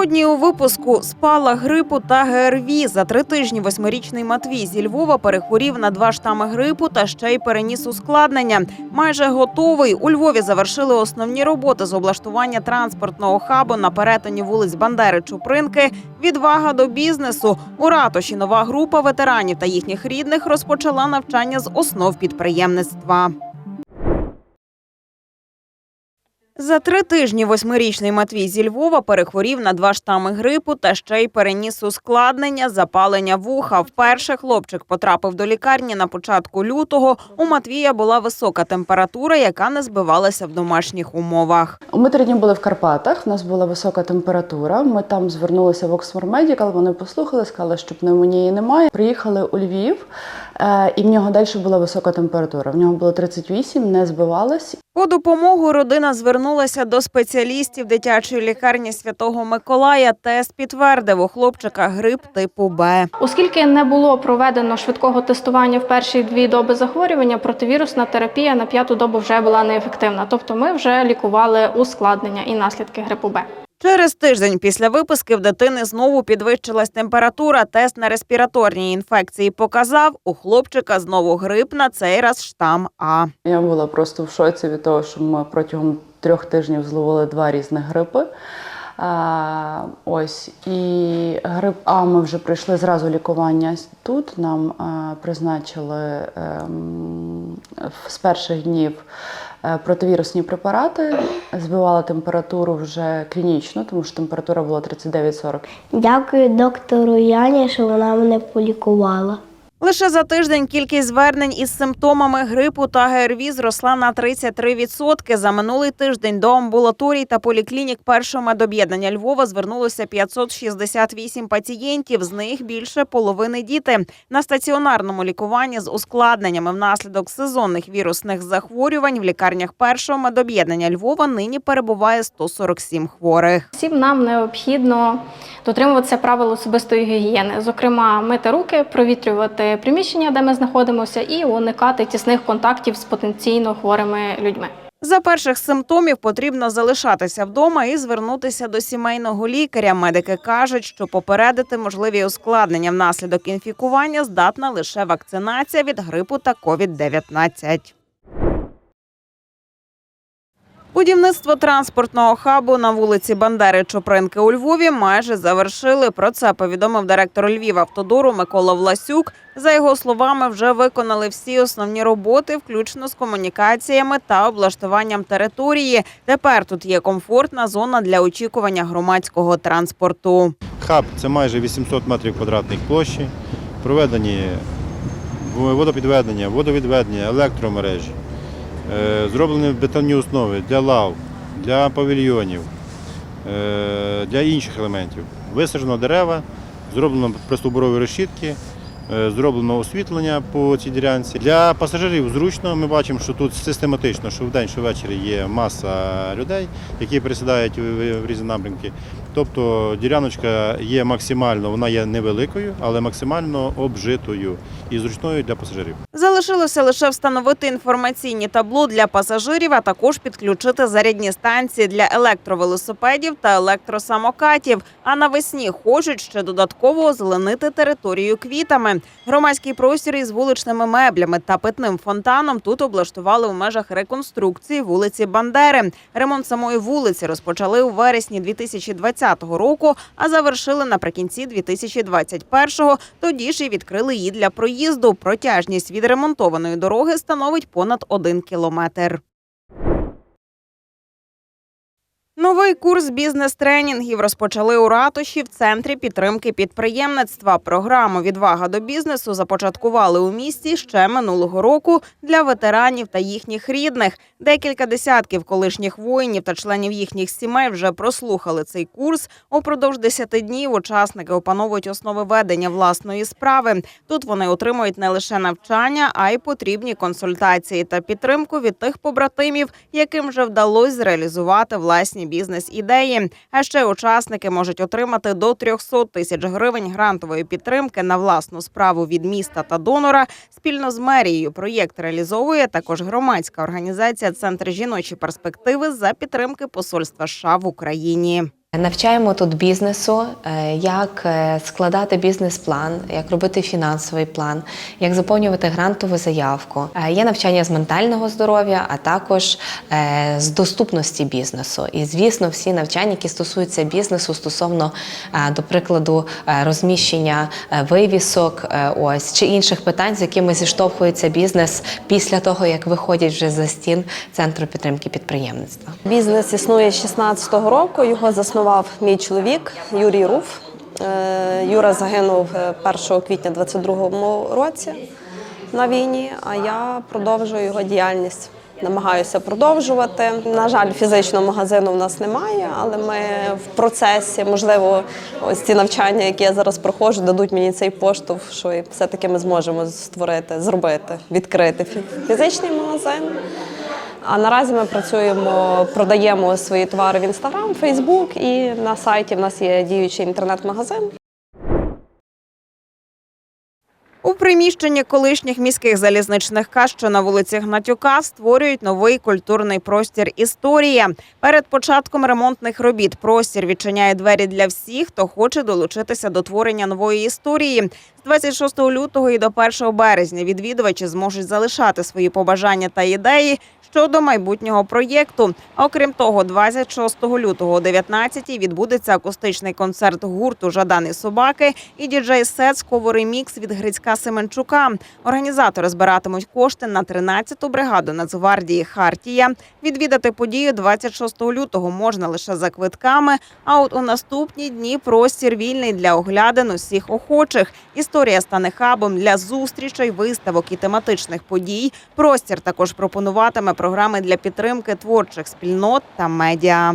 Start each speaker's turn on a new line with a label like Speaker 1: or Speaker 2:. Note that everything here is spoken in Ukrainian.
Speaker 1: Сьогодні у випуску спала грипу та ГРВІ. За три тижні восьмирічний Матвій зі Львова перехворів на два штами грипу та ще й переніс ускладнення. Майже готовий. У Львові завершили основні роботи з облаштування транспортного хабу на перетині вулиць Бандери Чупринки. Відвага до бізнесу. У ратуші нова група ветеранів та їхніх рідних розпочала навчання з основ підприємництва. За три тижні восьмирічний Матвій зі Львова перехворів на два штами грипу та ще й переніс ускладнення запалення вуха. Вперше хлопчик потрапив до лікарні на початку лютого. У Матвія була висока температура, яка не збивалася в домашніх умовах.
Speaker 2: Ми три дні були в Карпатах. У нас була висока температура. Ми там звернулися в Oxford Medical, Вони послухали, сказали, що пневмонії немає. Приїхали у Львів, і в нього далі була висока температура. В нього було 38, не збивалась.
Speaker 1: По допомогу родина звернулася до спеціалістів дитячої лікарні Святого Миколая. Тест підтвердив у хлопчика грип типу Б.
Speaker 3: Оскільки не було проведено швидкого тестування в перші дві доби захворювання, противірусна терапія на п'яту добу вже була неефективна. Тобто ми вже лікували ускладнення і наслідки грипу Б.
Speaker 1: Через тиждень після виписки в дитини знову підвищилась температура. Тест на респіраторні інфекції показав, у хлопчика знову грип, на цей раз штам А.
Speaker 2: Я була просто в шоці від того, що ми протягом трьох тижнів зловили два різних грипи. Ось і грип А ми вже пройшли зразу лікування тут. Нам призначили ем, з перших днів е, противірусні препарати. Збивала температуру вже клінічно, тому що температура була 39-40.
Speaker 4: Дякую доктору Яні, що вона мене полікувала.
Speaker 1: Лише за тиждень кількість звернень із симптомами грипу та ГРВІ зросла на 33%. За минулий тиждень до амбулаторій та поліклінік першого медоб'єднання Львова звернулося 568 пацієнтів. З них більше половини діти. На стаціонарному лікуванні з ускладненнями внаслідок сезонних вірусних захворювань в лікарнях першого медоб'єднання Львова нині перебуває 147 хворих.
Speaker 3: Всім нам необхідно дотримуватися правил особистої гігієни, зокрема, мити руки, провітрювати приміщення, де ми знаходимося, і уникати тісних контактів з потенційно хворими людьми.
Speaker 1: За перших симптомів потрібно залишатися вдома і звернутися до сімейного лікаря. Медики кажуть, що попередити можливі ускладнення внаслідок інфікування здатна лише вакцинація від грипу та COVID-19. Будівництво транспортного хабу на вулиці Бандери Чопринки у Львові майже завершили. Про це повідомив директор Львівавтодору Микола Власюк. За його словами, вже виконали всі основні роботи, включно з комунікаціями та облаштуванням території. Тепер тут є комфортна зона для очікування громадського транспорту.
Speaker 5: Хаб це майже 800 метрів квадратних площі, проведені водопідведення, водовідведення, електромережі, зроблені бетонні основи для лав, для павільйонів, е, для інших елементів. Висаджено дерева, зроблено пристовбурові решітки, е, зроблено освітлення по цій ділянці. Для пасажирів зручно. Ми бачимо, що тут систематично, що вдень, що ввечері є маса людей, які присідають в різні напрямки. Тобто діляночка є максимально, вона є невеликою, але максимально обжитою і зручною для пасажирів.
Speaker 1: Залишилося лише встановити інформаційні табло для пасажирів, а також підключити зарядні станції для електровелосипедів та електросамокатів. А навесні хочуть ще додатково озеленити територію квітами. Громадський простір із вуличними меблями та питним фонтаном тут облаштували у межах реконструкції вулиці Бандери. Ремонт самої вулиці розпочали у вересні 2020 року, а завершили наприкінці 2021-го. Тоді ж і відкрили її для проїзду. Протяжність відремонтованої дороги становить понад один кілометр. Новий курс бізнес-тренінгів розпочали у ратуші в центрі підтримки підприємництва. Програму Відвага до бізнесу започаткували у місті ще минулого року для ветеранів та їхніх рідних. Декілька десятків колишніх воїнів та членів їхніх сімей вже прослухали цей курс. Упродовж 10 днів учасники опановують основи ведення власної справи. Тут вони отримують не лише навчання, а й потрібні консультації та підтримку від тих побратимів, яким вже вдалося зреалізувати власні бізнес-ідеї. А ще учасники можуть отримати до 300 тисяч гривень грантової підтримки на власну справу від міста та донора. Спільно з мерією проєкт реалізовує також громадська організація Центр жіночі перспективи за підтримки посольства США в Україні.
Speaker 6: Навчаємо тут бізнесу, е, як е, складати бізнес-план, як робити фінансовий план, як заповнювати грантову заявку. Е, Є навчання з ментального здоров'я, а також з доступності бізнесу. І, звісно, всі навчання, які стосуються бізнесу, стосовно, до прикладу, розміщення вивісок, ось чи інших питань, з якими зіштовхується бізнес після того, як виходять вже за стін центру підтримки підприємництва.
Speaker 7: Бізнес існує з 16-го року. Його заснував мій чоловік Юрій Руф. Е, Юра загинув е, 1 квітня 22-му році на війні, а я продовжую його діяльність. Намагаюся продовжувати. На жаль, фізичного магазину в нас немає, але ми в процесі, можливо, ось ці навчання, які я зараз проходжу, дадуть мені цей поштовх, що все-таки ми зможемо створити, зробити, відкрити фізичний магазин. А наразі ми працюємо, продаємо свої товари в Інстаграм, Фейсбук і на сайті в нас є діючий інтернет-магазин.
Speaker 1: У приміщенні колишніх міських залізничних каз, що на вулиці Гнатюка, створюють новий культурний простір Історія. Перед початком ремонтних робіт простір відчиняє двері для всіх, хто хоче долучитися до творення нової історії. З 26 лютого і до 1 березня відвідувачі зможуть залишати свої побажання та ідеї щодо майбутнього проєкту. Окрім того, 26 лютого о 19 відбудеться акустичний концерт гурту Жадани собаки і діджей-сет з ремікс від Грицька Семенчука. Організатори збиратимуть кошти на 13-ту бригаду Нацгвардії Хартія. Відвідати подію 26 лютого можна лише за квитками. А от у наступні дні простір вільний для оглядин усіх охочих. Історія стане хабом для зустрічей, виставок і тематичних подій. Простір також пропонуватиме програми для підтримки творчих спільнот та медіа.